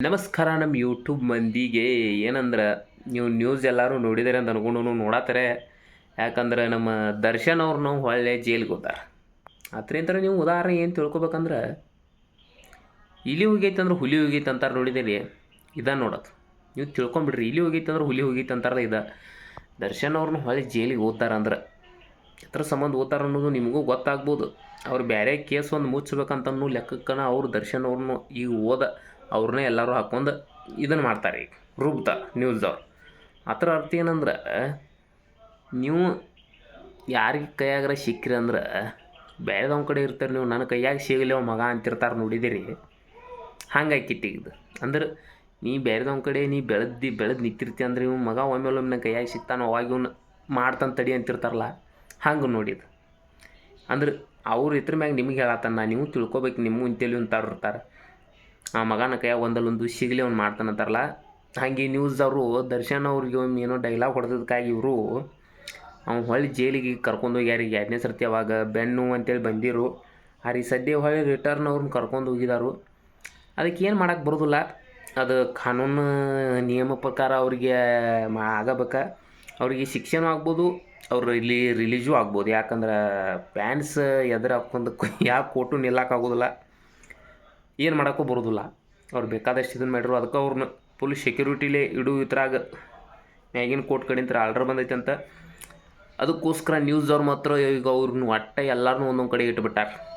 ನಮಸ್ಕಾರ ನಮ್ಮ ಯೂಟ್ಯೂಬ್ ಮಂದಿಗೆ. ಏನಂದ್ರೆ, ನೀವು ನ್ಯೂಸ್ ಎಲ್ಲರೂ ನೋಡಿದರೆ ಅಂತ ಅನ್ಕೊಂಡು ನೋಡತ್ತಾರೆ ಯಾಕಂದ್ರೆ ನಮ್ಮ ದರ್ಶನ್ ಅವ್ರನ್ನ ಹೊಳ್ಳೆ ಜೈಲಿಗೆ ಹೋದಾರ ಅದರಿಂದ ನೀವು ಉದಾಹರಣೆ ಏನು ತಿಳ್ಕೊಬೇಕಂದ್ರೆ ಇಲಿ ಹೋಗೈತೆ ಅಂದ್ರೆ ಹುಲಿ ಹೋಗೈತೆ ಅಂತಾರೆ ನೋಡಿದಿರಿ. ಇದ ನೋಡೋದು. ನೀವು ತಿಳ್ಕೊಂಬಿಡ್ರಿ ಇಲಿ ಹೋಗೈತೆ ಅಂದ್ರೆ ಹುಲಿ ಹೋಗೈತೆ ಅಂತಾರೆ ಇದ. ದರ್ಶನ್ ಅವ್ರನ್ನ ಹೊಳ್ಳೆ ಜೈಲಿಗೆ ಓದ್ತಾರ ಅಂದ್ರೆ, ಎತ್ರ ಸಂಬಂಧ ಓದ್ತಾರ ಅನ್ನೋದು ನಿಮಗೂ ಗೊತ್ತಾಗ್ಬೋದು. ಅವ್ರು ಬೇರೆ ಕೇಸ್ ಒಂದು ಮುಚ್ಚಬೇಕಂತ ಲೆಕ್ಕಕ್ಕನ ಅವರು ದರ್ಶನ್ ಅವ್ರನ್ನೂ ಈಗ ಓದ ಅವ್ರನ್ನೇ ಎಲ್ಲರೂ ಹಾಕೊಂಡು ಇದನ್ನು ಮಾಡ್ತಾರೆ ಈಗ. ರೂಪ್ತ ನ್ಯೂಸ್ದವ್ರು ಅದರ ಅರ್ಥ ಏನಂದ್ರೆ, ನೀವು ಯಾರಿಗೆ ಕೈಯಾಗ್ರ ಸಿಕ್ಕಿರಿ ಅಂದ್ರೆ, ಬೇರೆದವ್ನ ಕಡೆ ಇರ್ತಾರೆ ನೀವು, ನನ್ನ ಕೈಯಾಗ ಸಿಗಲಿ ಅವ ಮಗ ಅಂತಿರ್ತಾರೆ ನೋಡಿದಿರಿ. ಹಂಗಾಕಿತ್ತು ಈಗ ಅಂದ್ರೆ, ನೀ ಬೇರೆದವ್ನ ಕಡೆ, ನೀ ಬೆಳೆದು ಬೆಳೆದು ನಿಂತಿರ್ತಿ ಅಂದ್ರೆ ಇವ್ ಮಗ ಒಮ್ಮೆ ಒಮ್ಮೆ ಕೈಯಾಗಿ ಸಿಗ್ತಾನೆ, ಅವಾಗ ಇವ್ನು ಮಾಡ್ತಾನೆ ತಡಿ ಅಂತಿರ್ತಾರಲ್ಲ, ಹಂಗೆ ನೋಡಿದ್ದು ಅಂದ್ರೆ, ಅವ್ರ ಇದ್ರ ಮ್ಯಾಗ ನಿಮ್ಗೆ ಹೇಳತ್ತಾನ ನೀವು ತಿಳ್ಕೊಬೇಕು, ನಿಮ್ಮ ಅಂತಾರು ಇರ್ತಾರೆ. ಮಗನ ಕೈಯಾಗ ಒಂದಲ್ಲೊಂದು ಸಿಗಲಿ ಅವ್ನು ಮಾಡ್ತಾನಂತಾರಲ್ಲ ಹಾಗೆ ನ್ಯೂಸ್ದವರು ದರ್ಶನ್ ಅವ್ರಿಗೆ ಒಮ್ಮೆ ಏನೋ ಡೈಲಾಗ್ ಹೊಡೆದಕ್ಕಾಗಿ ಇವರು, ಅವ್ನು ಹೊಳ್ಳಿ ಜೈಲಿಗೆ ಕರ್ಕೊಂಡು ಹೋಗ್ಯಾರ ಈಗ ಎರಡನೇ ಸರ್ತಿ ಅವಾಗ ಬೆನ್ನು ಅಂತೇಳಿ ಬಂದಿರು. ಆ ರೀ ಸದ್ಯ ಹೊಳ್ಳಿ ರಿಟರ್ನ್ ಅವ್ರನ್ನ ಕರ್ಕೊಂಡು ಹೋಗಿದಾರು. ಅದಕ್ಕೆ ಏನು ಮಾಡಕ್ಕೆ ಬರೋದಿಲ್ಲ. ಅದು ಕಾನೂನು ನಿಯಮ ಪ್ರಕಾರ ಅವರಿಗೆ ಮಾ ಆಗಬೇಕ. ಅವರಿಗೆ ಶಿಕ್ಷೆನೂ ಆಗ್ಬೋದು, ಅವ್ರು ಇಲ್ಲಿ ರಿಲೀಜು ಆಗ್ಬೋದು. ಯಾಕಂದ್ರೆ ಪ್ಯಾನ್ಸ್ ಎದುರು ಹಾಕ್ಕೊಂಡು ಯಾವ ಕೋಟು ನಿಲ್ಲಕ್ಕಾಗೋದಿಲ್ಲ ಏನು ಮಾಡೋಕ್ಕೂ ಬರೋದಿಲ್ಲ. ಅವ್ರು ಬೇಕಾದಷ್ಟು ಇದನ್ನು ಮಾಡಿರು ಅದಕ್ಕೆ ಅವ್ರನ್ನ ಫುಲ್ ಸೆಕ್ಯೂರಿಟಿಲೇ ಇಡು ಇದ್ರಾಗ ಮ್ಯಾಗಿನ ಕೋರ್ಟ್ ಕಡೆಯಿಂದ ಆರ್ಡರ್ ಬಂದೈತೆ ಅಂತ. ಅದಕ್ಕೋಸ್ಕರ ನ್ಯೂಸ್ ಅವ್ರು ಮಾತ್ರ ಈಗ ಅವ್ರನ್ನ ಒಟ್ಟೆ ಎಲ್ಲರನ್ನೂ ಒಂದೊಂದು ಕಡೆ ಇಟ್ಬಿಟ್ಟಾರೆ.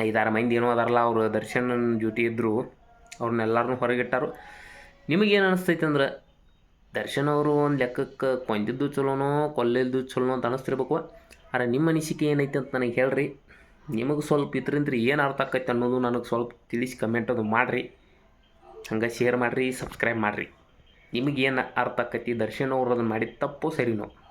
ಐದಾರು ಮಂದಿ ಏನೋ ಅದಾರಲ್ಲ, ಅವರು ದರ್ಶನ್ ಜೊತೆ ಇದ್ದರು ಅವ್ರನ್ನೆಲ್ಲರನ್ನೂ ಹೊರಗಿಟ್ಟಾರು ನಿಮಗೇನು ಅನಿಸ್ತೈತೆ ಅಂದ್ರೆ, ದರ್ಶನ್ ಅವರು ಒಂದು ಲೆಕ್ಕಕ್ಕೆ ಕೊಂದಿದ್ದು ಚಲೋನೋ ಕೊಲ್ಲಿದ್ದು ಚಲೋನೋ ಅಂತ ಅನಿಸ್ತಿರ್ಬೇಕು ಆದರೆ ನಿಮ್ಮ ಅನಿಸಿಕೆ ಏನೈತೆ ಅಂತ ನನಗೆ ಹೇಳ್ರಿ. ನಿಮಗೆ ಸ್ವಲ್ಪ ಇದ್ರಿಂದ ಏನು ಅರ್ಥ ಆಕೈತೆ ಅನ್ನೋದು ನನಗೆ ಸ್ವಲ್ಪ ತಿಳಿಸಿ ಕಮೆಂಟ್ ಅದು ಮಾಡಿರಿ. ಹಂಗೆ ಶೇರ್ ಮಾಡಿರಿ ಸಬ್ಸ್ಕ್ರೈಬ್ ಮಾಡಿರಿ. ನಿಮಗೇನು ಅರ್ಥ ಆಕೈತಿ, ದರ್ಶನ್ ಅವ್ರು ಅದನ್ನು ಮಾಡಿದ ತಪ್ಪು ಸರಿನೋ?